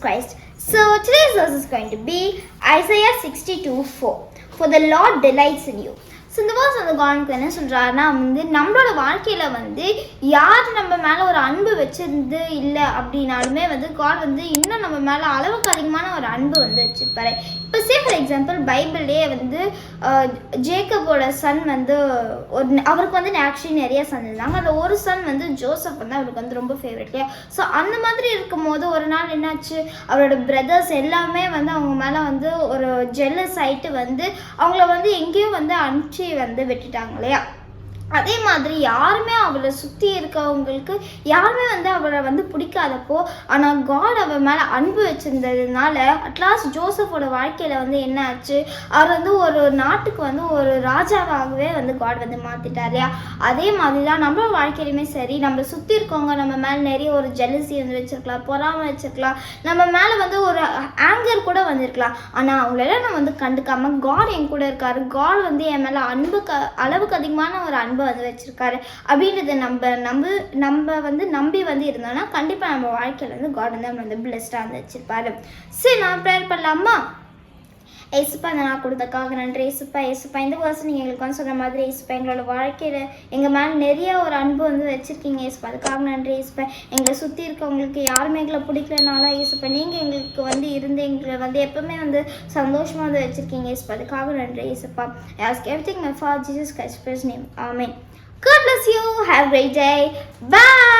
Christ. So today's verse is going to be Isaiah 62 4. For the Lord delights in you. சிந்துவாஸ் அந்த verse கானுக்கு என்ன சொல்கிறாருன்னா வந்து நம்மளோட வாழ்க்கையில் வந்து யார் நம்ம மேலே ஒரு அன்பு வச்சிருந்து இல்லை அப்படின்னாலுமே வந்து காட் வந்து இன்னும் நம்ம மேலே அளவுக்கு அதிகமான ஒரு அன்பு வந்து வச்சுருப்பாரு. இப்போ சே ஃபார் எக்ஸாம்பிள் பைபிள்லேயே வந்து ஜேக்கபோட சன் வந்து ஒரு அவருக்கு வந்து ஆக்சுவலி நிறைய சன் இருந்தாங்க அதில் ஒரு சன் வந்து ஜோசப் வந்து அவருக்கு வந்து ரொம்ப ஃபேவரட் இல்லையா? ஸோ அந்த மாதிரி இருக்கும்போது ஒரு நாள் என்னாச்சு? அவரோட பிரதர்ஸ் எல்லாமே வந்து அவங்க மேலே வந்து ஒரு ஜெல்லஸ் ஆகிட்டு வந்து அவங்கள வந்து எங்கேயோ வந்து அனுப்பிச்சு வந்து விட்டுட்டாங்க இல்லையா? அதே மாதிரி யாருமே அவளை சுற்றி இருக்கவங்களுக்கு யாருமே வந்து அவளை வந்து பிடிக்காதப்போ ஆனால் காட் அவள் மேலே அன்பு வச்சுருந்ததுனால அட்லாஸ்ட் ஜோசஃபோட வாழ்க்கையில் வந்து என்ன ஆச்சு? அவர் வந்து ஒரு நாட்டுக்கு வந்து ஒரு ராஜாவாகவே வந்து காட் வந்து மாற்றிட்டார் இல்லையா? அதே மாதிரி தான் நம்மளோட வாழ்க்கையிலுமே சரி நம்மளை சுற்றி இருக்கவங்க நம்ம மேலே நிறைய ஒரு ஜெலசி வந்து வச்சிருக்கலாம் பொறாமை வச்சுருக்கலாம் நம்ம மேலே வந்து ஒரு ஆங்கர் கூட வந்திருக்கலாம். ஆனால் அவங்களெல்லாம் நம்ம வந்து கண்டுக்காமல் காட் என் கூட இருக்காரு. காட் வந்து என் மேலே அன்பு க அளவுக்கு அதிகமான ஒரு அன்பு வந்து வச்சிருக்காரு. அப்படின்றத நம்ம நம்ப நம்ம வந்து நம்பி வந்து இருந்தோம்னா கண்டிப்பாக நம்ம வாழ்க்கையில் வந்து காட் வந்து நம்ம வந்து பிளஸ்டாக வந்து வச்சிருப்பாரு. சரி நான் ப்ரேயர் பண்ணலாமா? ஏசுப்பா இந்த நான் கொடுத்தக்காக நன்றி. ஏசுப்பா ஏசுப்பா. இந்த வருஷம் நீங்கள் எங்களுக்கு வந்து சொன்ன மாதிரி ஏசுப்பா எங்களோட வாழ்க்கையில் எங்கள் மேலே நிறைய ஒரு அன்பு வந்து வச்சுருக்கீங்க ஏசுப்பா. அதுக்காக நன்றி ஏசுப்பா. எங்களை சுற்றி இருக்கவங்களுக்கு யாருமே எங்களை பிடிக்கலனாலும் ஏசுப்பா நீங்கள் எங்களுக்கு வந்து இருந்து எங்களை வந்து எப்பவுமே வந்து சந்தோஷமாக வந்து வச்சுருக்கீங்க ஏசுப்பா. அதுக்காக நன்றி ஏசுப்பா. Ask everything my for Jesus Christ name ஆமே God bless you. Have a great day. Bye.